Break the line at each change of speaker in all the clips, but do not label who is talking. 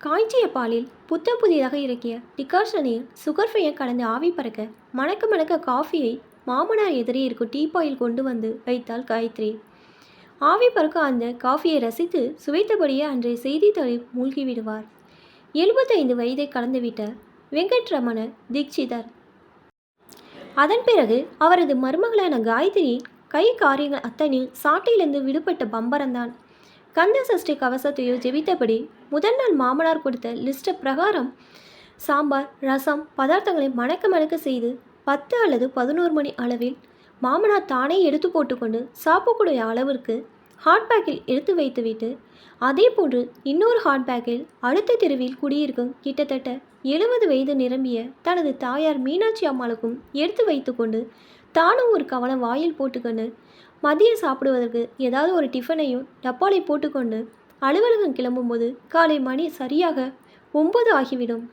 காய்ச்சிய பாலில் புத்தம் புதிதாக இறக்கிய டிகாஷனில் சுகர்ஃபையை ஃப்ரீயை கலந்து ஆவி பறக்க மணக்க மணக்க காஃபியை மாமனார் எதிரே இருக்கும் டீப்பாயில் கொண்டு வந்து வைத்தாள் காயத்ரி. ஆவி பறக்க அந்த காஃபியை ரசித்து சுவைத்தபடியே அன்றைய செய்தித்தாளில் மூழ்கிவிடுவார் எழுபத்தைந்து வயதை கடந்துவிட்ட வெங்கட்ரமண தீட்சிதர். அதன் பிறகு அவரது மருமகளான காயத்ரியின் கை காரியங்கள் அத்தனையும் சாட்டையிலிருந்து விடுபட்ட பம்பரம்தான். கந்த சஷ்டி கவசத்தையோ ஜெபித்தபடி முதல் நாள் மாமனார் கொடுத்த லிஸ்ட்டை பிரகாரம் சாம்பார் ரசம் பதார்த்தங்களை மணக்க மணக்க செய்து பத்து அல்லது பதினோரு மணி அளவில் மாமனார் தானே எடுத்து போட்டுக்கொண்டு சாப்பிடக்கூடிய அளவிற்கு ஹாட் பேக்கில் எடுத்து வைத்துவிட்டு அதே போன்று இன்னொரு ஹாட் பேக்கில் அடுத்த தெருவில் குடியிருக்கும் கிட்டத்தட்ட எழுபது வயது நிரம்பிய தனது தாயார் மீனாட்சி அம்மாளுக்கும் எடுத்து வைத்துக்கொண்டு தானும் ஒரு கவனம் வாயில் போட்டுக்கொண்டு மதியம் சாப்பிடுவதற்கு ஏதாவது ஒரு டிஃபனையும் டப்பாலை போட்டுக்கொண்டு அலுவலகம் கிளம்பும்போது காலை மணி சரியாக ஒன்பது ஆகிவிடும்.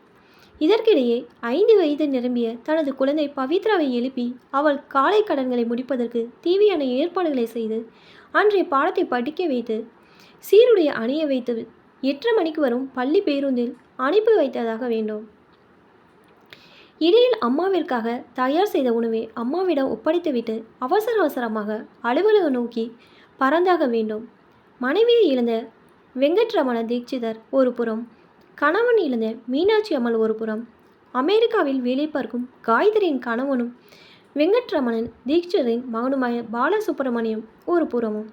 இதற்கிடையே ஐந்து வயது நிரம்பிய தனது குழந்தை பவித்ராவை எழுப்பி அவள் காலை கடன்களை முடிப்பதற்கு தேவையான ஏற்பாடுகளை செய்து அன்றைய பாடத்தை படிக்க வைத்து சீருடைய அணிய வைத்து எட்டு மணிக்கு வரும் பள்ளி பேருந்தில் அனுப்பி வைத்ததாக வேண்டும். இடையில் அம்மாவிற்காக தயார் செய்த உணவை அம்மாவிடம் ஒப்படைத்துவிட்டு அவசர அவசரமாக அலுவலகம் நோக்கி பறந்தாக வேண்டும். மனைவியை இழந்த வெங்கட்ரமண தீட்சிதர் ஒரு புறம் கணவன் இழந்த மீனாட்சி அம்மாள் ஒரு புறம் அமெரிக்காவில் வேலை பார்க்கும் காயத்ரியின் கணவனும் வெங்கட்ரமணன் தீட்சிதரின் மகனுமாய பாலசுப்பிரமணியம் ஒரு புறமும்.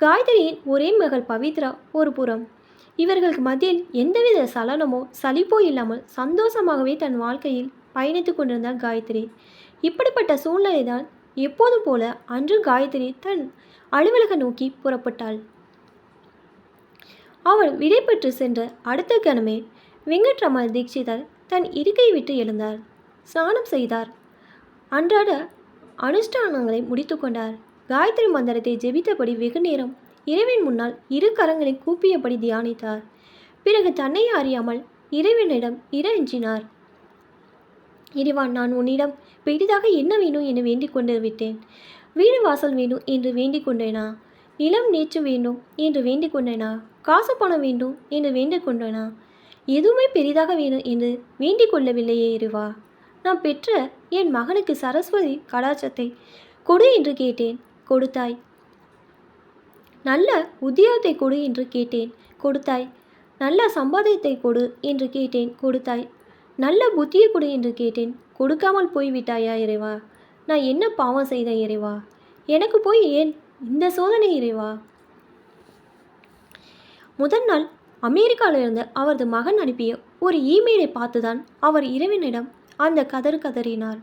காயத்ரியின் ஒரே மகள் பவித்ரா ஒரு புறம் இவர்களுக்கு மத்தியில் எந்தவித சலனமோ சலிப்போ இல்லாமல் சந்தோஷமாகவே தன் வாழ்க்கையில் பயணித்து கொண்டிருந்தார் காயத்ரி. இப்படிப்பட்ட சூழ்நிலைதான் எப்போதும் போல அன்று காயத்ரி தன் அலுவலக நோக்கி புறப்பட்டாள். அவள் விடைபெற்று சென்ற அடுத்த கணமே வெங்கட்ரமண தீட்சிதர் தன் இருக்கை விட்டு எழுந்தார் ஸ்நானம் செய்தார். அன்றாட அனுஷ்டானங்களை முடித்து கொண்டார். காயத்ரி மந்திரத்தை ஜெபித்தபடி வெகு நேரம் இறைவன் முன்னால் இரு கரங்களை கூப்பியபடி தியானித்தார். பிறகு தன்னை அறியாமல் இறைவனிடம் இறைஞ்சினார் இறைவா நான் உன்னிடம் பெரிதாக என்ன வேணும் என வேண்டிக் கொண்டு விட்டேன். வீடு வாசல் வேணும் என்று வேண்டிக் கொண்டேனா? நிலம் நேற்று வேண்டும் என்று வேண்டிக் கொண்டேனா? காசு பணம் வேண்டும் என்று வேண்டிக் கொண்டேனா? எதுவுமே பெரிதாக வேணும் என்று வேண்டிக் கொள்ளவில்லையே இருவா நான் பெற்ற என் மகனுக்கு சரஸ்வதி கடாச்சத்தை கொடு என்று கேட்டேன். கொடுத்தாய் நல்ல உத்தியோகத்தை கொடு என்று கேட்டேன். கொடுத்தாய் நல்ல சம்பாதியத்தை கொடு என்று கேட்டேன். கொடுத்தாய் நல்ல புத்தியை கொடு என்று கேட்டேன். கொடுக்காமல் போய்விட்டாயா இறைவா? நான் என்ன பாவம் செய்த இறைவா? எனக்கு போய் ஏன் இந்த சோதனை இறைவா? முதல் நாள் அமெரிக்காவிலிருந்து அவரது மகன் அனுப்பிய ஒரு இமெயிலை பார்த்துதான் அவர் இறைவனிடம் அந்த கதறு கதறினார்.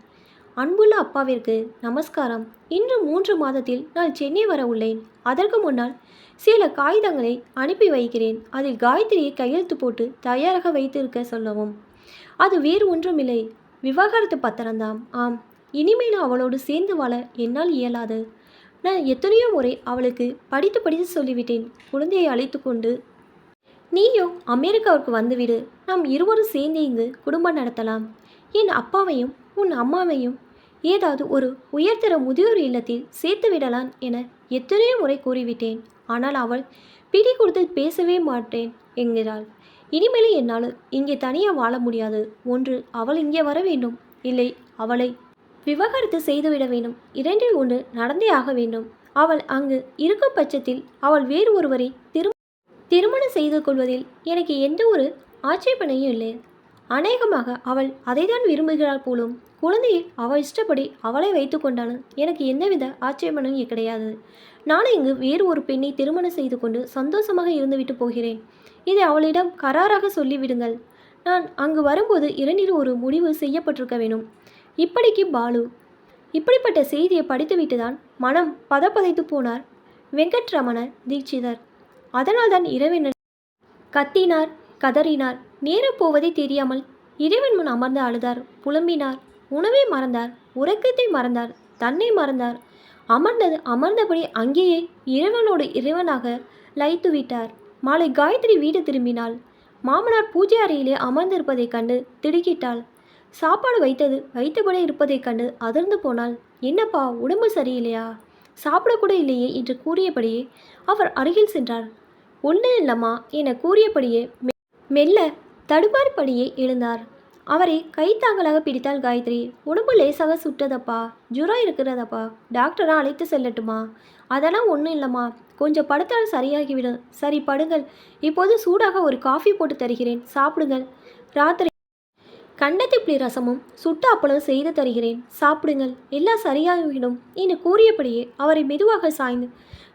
அன்புள்ள அப்பாவிற்கு நமஸ்காரம். இன்று மூன்று மாதத்தில் நான் சென்னை வர உள்ளேன். அதற்கு முன்னால் சில காகிதங்களை அனுப்பி வைக்கிறேன். அதில் காயத்ரியை கையெழுத்து போட்டு தயாராக வைத்திருக்க சொல்லவும். அது வேறு ஒன்றுமில்லை. விவாகரத்து பத்திரம்தான். ஆம். இனிமேல் அவளோடு சேர்ந்து வாழ என்னால் இயலாது. நான் எத்தனையோ முறை அவளுக்கு படித்து படித்து சொல்லிவிட்டேன். குழந்தையை அழைத்து கொண்டு நீயோ அமெரிக்காவுக்கு வந்துவிடு. நாம் இருவரும் சேர்ந்து இங்கு குடும்பம் நடத்தலாம். என் அப்பாவையும் உன் அம்மாவையும் ஏதாவது ஒரு உயர்தர முதியோர் இல்லத்தில் சேர்த்து விடலாம் என எத்தனையோ முறை கூறிவிட்டேன். ஆனால் அவள் பிடி கொடுத்து பேசவே மாட்டேன் என்கிறாள். இனிமேலே என்னால் இங்கே தனியாக வாழ முடியாது. ஒன்று அவள் இங்கே வர வேண்டும். இல்லை அவளை விவாகரத்து செய்துவிட வேண்டும். இரண்டில் ஒன்று நடந்தே ஆக வேண்டும். அவள் அங்கு இருக்கும் பட்சத்தில் அவள் வேறு ஒருவரை திரு திருமணம் செய்து கொள்வதில் எனக்கு எந்த ஒரு ஆட்சேபனையும் இல்லை. அநேகமாக அவள் அதைதான் விரும்புகிறாள் போலும் குழந்தையை அவள் இஷ்டப்படி அவளை வைத்து கொண்டாலும் எனக்கு எந்தவித ஆட்சேபனையும் கிடையாது. நான் இங்கு வேறு ஒரு பெண்ணை திருமணம் செய்து கொண்டு சந்தோஷமாக இருந்துவிட்டு போகிறேன். இதை அவளிடம் கராராக சொல்லிவிடுங்கள். நான் அங்கு வரும்போது இரண்டில் ஒரு முடிவு செய்யப்பட்டிருக்க வேணும் இப்படிக்கு பாலு. இப்படிப்பட்ட செய்தியை படித்துவிட்டு தான் மனம் பதப்பதைத்து போனார். வெங்கட்ரமண தீட்சிதர். அதனால்தான் இறைவன் கத்தினார் கதறினார் நேரம் போவதே தெரியாமல் இறைவன் முன் அமர்ந்து அழுதார் புலம்பினார் உணவை மறந்தார் உறக்கத்தை மறந்தார் தன்னை மறந்தார். அமர்ந்தது அமர்ந்தபடி அங்கேயே இறைவனோடு இறைவனாக லயித்து விட்டார். மாலை காயத்ரி வீடு திரும்பினாள். மாமனார் பூஜை அறையிலே அமர்ந்திருப்பதைக் கண்டு திடுக்கிட்டாள். சாப்பாடு வைத்தது வைத்தபடி இருப்பதைக் கண்டு அதிர்ந்து போனால் என்னப்பா உடம்பு சரியில்லையா? சாப்பிடக்கூட இல்லையே என்று கூறியபடியே அவர் அருகில் சென்றார். ஒன்றும் இல்லம்மா என கூறியபடியே மெ- மெல்ல தடுமாறிப்படியே எழுந்தார். அவரை கைத்தாங்களாக பிடித்தாள் காயத்ரி. உடம்பு லேசாக சுட்டதப்பா? ஜுரம் இருக்கிறதப்பா? டாக்டரை அழைத்து செல்லட்டுமா? அதெல்லாம் ஒன்றும் இல்லைம்மா. கொஞ்சம் படுத்தால் சரியாகிவிடும். சரி படுங்கள். இப்போது சூடாக ஒரு காஃபி போட்டு தருகிறேன். சாப்பிடுங்கள். ராத்திரி கண்டத்திப்பிளி ரசமும் சுட்ட அப்பளம் செய்து தருகிறேன். சாப்பிடுங்கள். எல்லாம் சரியாகிவிடும் என்று கூறியபடியே அவரை மெதுவாக சாய்ந்து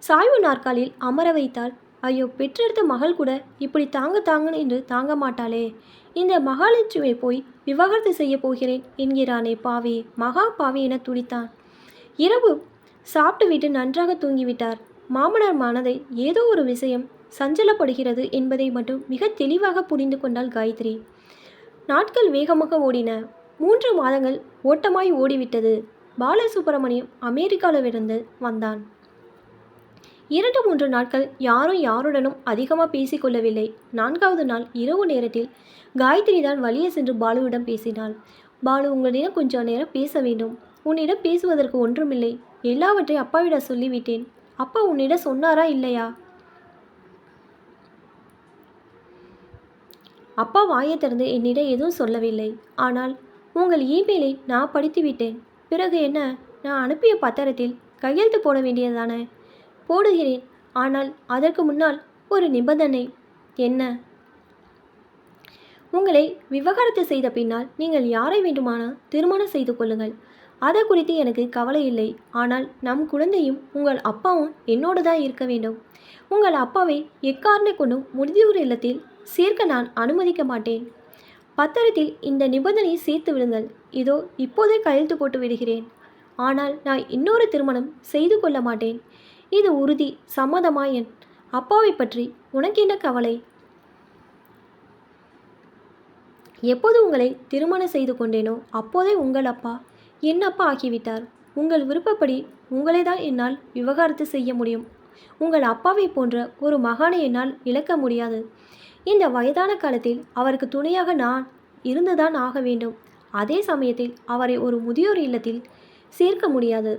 சாய்வு நாற்காலில் அமர வைத்தாள். ஐயோ பெற்றெடுத்த மகள் கூட இப்படி தாங்க தாங்கன்னு என்று தாங்க மாட்டாளே. இந்த மகாலட்சுமியை போய் விவாகரத்து செய்ய போகிறேன் என்கிறானே பாவி. மகா பாவி என துடித்தான். இரவு சாப்பிட்டுவிட்டு நன்றாக தூங்கிவிட்டார். மாமனார் மனதை ஏதோ ஒரு விஷயம் சஞ்சலப்படுகிறது என்பதை மட்டும் மிக தெளிவாக புரிந்து கொண்டாள் காயத்ரி. நாட்கள் வேகமாக ஓடின. மூன்று மாதங்கள் ஓட்டமாய் ஓடிவிட்டது. பாலசுப்ரமணியம் அமெரிக்காவிலிருந்து வந்தான். இரண்டு மூன்று நாட்கள் யாரும் யாருடனும் அதிகமாக பேசிக்கொள்ளவில்லை நான்காவது நாள் இரவு நேரத்தில் காயத்ரி தான் வழியே சென்று பாலுவிடம் பேசினாள். பாலு உங்களிடம் கொஞ்சம் நேரம் பேச வேண்டும். உன்னிடம் பேசுவதற்கு ஒன்றுமில்லை. எல்லாவற்றையும் அப்பாவிடம் சொல்லிவிட்டேன். அப்பா உன்னிடம் சொன்னாரா இல்லையா? அப்பா வாயை திறந்து என்னிடம் எதுவும் சொல்லவில்லை. ஆனால் உங்கள் இமெயிலை நான் படித்து விட்டேன். பிறகு என்ன? நான் அனுப்பிய பத்திரத்தில் கையெழுத்து போட வேண்டியதுதானே? போடுகிறேன். ஆனால் அதற்கு முன்னால் ஒரு நிபந்தனை. என்ன? உங்களை விவகாரத்து செய்த பின்னால் நீங்கள் யாரை வேண்டுமானால் திருமணம் செய்து கொள்ளுங்கள். அதை குறித்து எனக்கு கவலை இல்லை. ஆனால் நம் குழந்தையும் உங்கள் அப்பாவும் என்னோடு தான் இருக்க வேண்டும். உங்கள் அப்பாவை எக்காரணை கொண்டும் முதியோர் இல்லத்தில் சேர்க்க நான் அனுமதிக்க மாட்டேன். பத்திரத்தில் இந்த நிபந்தனையை சேர்த்து விடுங்கள். இதோ இப்போதே கையெழுத்து போட்டு விடுகிறேன். ஆனால் நான் இன்னொரு திருமணம் செய்து கொள்ள மாட்டேன். இது உறுதி சம்மதமா என் அப்பாவை பற்றி உனக்கு என்ன கவலை? எப்போது உங்களை திருமணம் செய்து கொண்டேனோ அப்போதே உங்கள் அப்பா என் அப்பா ஆகிவிட்டார்? உங்கள் விருப்பப்படி உங்களை தான் என்னால் விவகாரத்து செய்ய முடியும். உங்கள் அப்பாவை போன்ற ஒரு மகானை என்னால் இழக்க முடியாது. இந்த வயதான காலத்தில் அவருக்கு துணையாக நான் இருந்துதான் ஆக வேண்டும். அதே சமயத்தில் அவரை ஒரு முதியோர் இல்லத்தில் சேர்க்க முடியாது.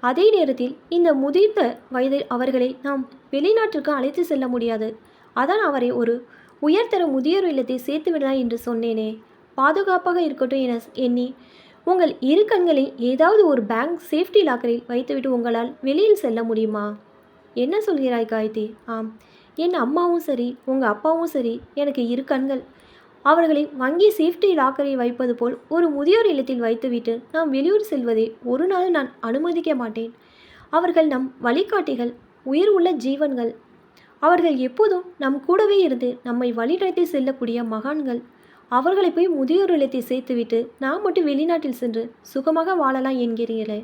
அதே நேரத்தில் இந்த முதிர்ந்த வயதில் அவர்களை நாம் வெளிநாட்டிற்கு அழைத்து செல்ல முடியாது. அதான் அவரை ஒரு உயர்தர முதியோர் இல்லத்தை சேர்த்து விடலாம் என்று சொன்னேனே. பாதுகாப்பாக இருக்கட்டும் என எண்ணி உங்கள் இரு கண்களை ஏதாவது ஒரு பேங்க் சேஃப்டி லாக்கரில் வைத்துவிட்டு உங்களால் வெளியில் செல்ல முடியுமா? என்ன சொல்கிறாய் காயத்ரி? ஆம். என் அம்மாவும் சரி உங்கள் அப்பாவும் சரி எனக்கு இரு கண்கள். அவர்களை வங்கி சேஃப்டி லாக்கரில் வைப்பது போல் ஒரு முதியோர் இல்லத்தில் வைத்துவிட்டு நாம் வெளியூர் செல்வதை ஒரு நாள் நான் அனுமதிக்க மாட்டேன். அவர்கள் நம் வழிகாட்டிகள் உயிர் உள்ள ஜீவன்கள். அவர்கள் எப்போதும் நம் கூடவே இருந்து நம்மை வழிநடத்தி செல்லக்கூடிய மகான்கள். அவர்களை போய் முதியோர் இல்லத்தை சேர்த்துவிட்டு நான் மட்டும் வெளிநாட்டில் சென்று சுகமாக வாழலாம் என்கிறீர்களே.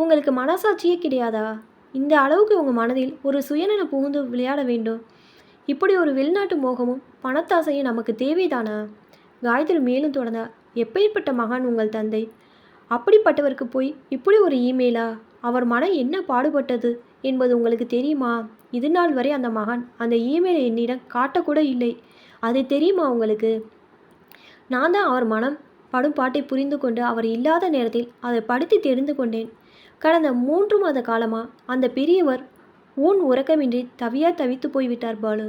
உங்களுக்கு மனசாட்சியே கிடையாதா? இந்த அளவுக்கு உங்கள் மனதில் ஒரு சுயநல புகுந்து விளையாட வேண்டும். இப்படி ஒரு வெளிநாட்டு மோகமும் பணத்தாசையும் நமக்கு தேவைதானா? காயத்ரி மேலும் தொடர்ந்தார். எப்பேற்பட்ட மகான் உங்கள் தந்தை? அப்படிப்பட்டவருக்கு போய் இப்படி ஒரு இமெயிலா அவர் மனம் என்ன பாடுபட்டது என்பது உங்களுக்கு தெரியுமா? இது நாள் வரை அந்த மகான் அந்த இமெயிலை என்னிடம் காட்டக்கூட இல்லை. அது தெரியுமா உங்களுக்கு? நான் தான் அவர் மனம். படும் பாட்டை புரிந்து கொண்டு அவர் இல்லாத நேரத்தில் அதை படித்து தெரிந்து கொண்டேன். கடந்த மூன்று மாத காலமாக அந்த பெரியவர் ஊன் உறக்கமின்றி தவியா தவித்து போய்விட்டார் பாலு.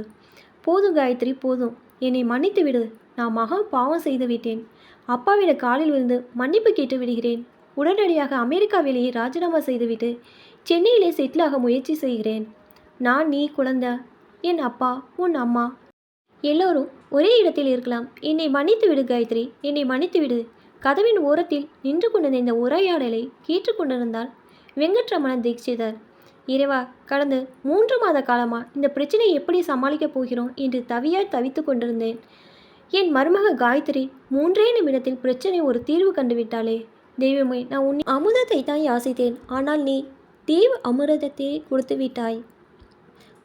போதும் காயத்ரி போதும். என்னை மன்னித்து விடு. நான் மகா பாவம் செய்து விட்டேன். அப்பாவிட காலில் விழுந்து மன்னிப்பு கேட்டு விடுகிறேன். உடனடியாக அமெரிக்காவிலேயே ராஜினாமா செய்துவிட்டு சென்னையிலே செட்டிலாக முயற்சி செய்கிறேன். நான் நீ குழந்தை என் அப்பா உன் அம்மா. எல்லோரும் ஒரே இடத்தில் இருக்கலாம். என்னை மன்னித்து விடு காயத்ரி. என்னை மன்னித்து விடு. கதவின் ஓரத்தில் நின்று கொண்டிருந்த இந்த உரையாடலை கேட்டுக்கொண்டிருந்தார் வெங்கட்ரமண தீட்சிதர். இறைவா கடந்த மூன்று மாத காலமாக இந்த பிரச்சனையை எப்படி சமாளிக்கப் போகிறோம்? என்று தவியாய் தவித்து கொண்டிருந்தேன். என் மருமக காயத்ரி மூன்றே நிமிடத்தில் பிரச்சனை ஒரு தீர்வு கண்டுவிட்டாளே. தெய்வமே நான் உன் அமுதத்தை தான் யாசித்தேன். ஆனால் நீ தேவ அமிர்தத்தை கொடுத்து விட்டாய்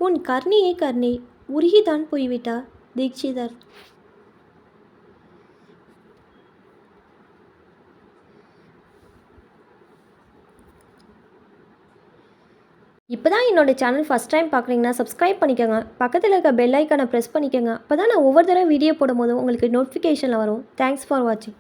உன் கர்ணியை கர்ணி உருகிதான் போய்விட்டா தீட்சிதர். இப்போ தான் என்னோட சேனல் ஃபஸ்ட் டைம் பார்க்குறீங்கன்னா சப்ஸ்கிரைப் பண்ணிக்கோங்க. பக்கத்தில் இருக்க பெல் ஐக்கானை ப்ரெஸ் பண்ணிக்கோங்க. அப்போ தான் நான் ஒவ்வொரு தடவை வீடியோ போடும்போது உங்களுக்கு நோட்டிஃபிகேஷனில் வரும். தேங்க்ஸ் ஃபார் வாட்சிங்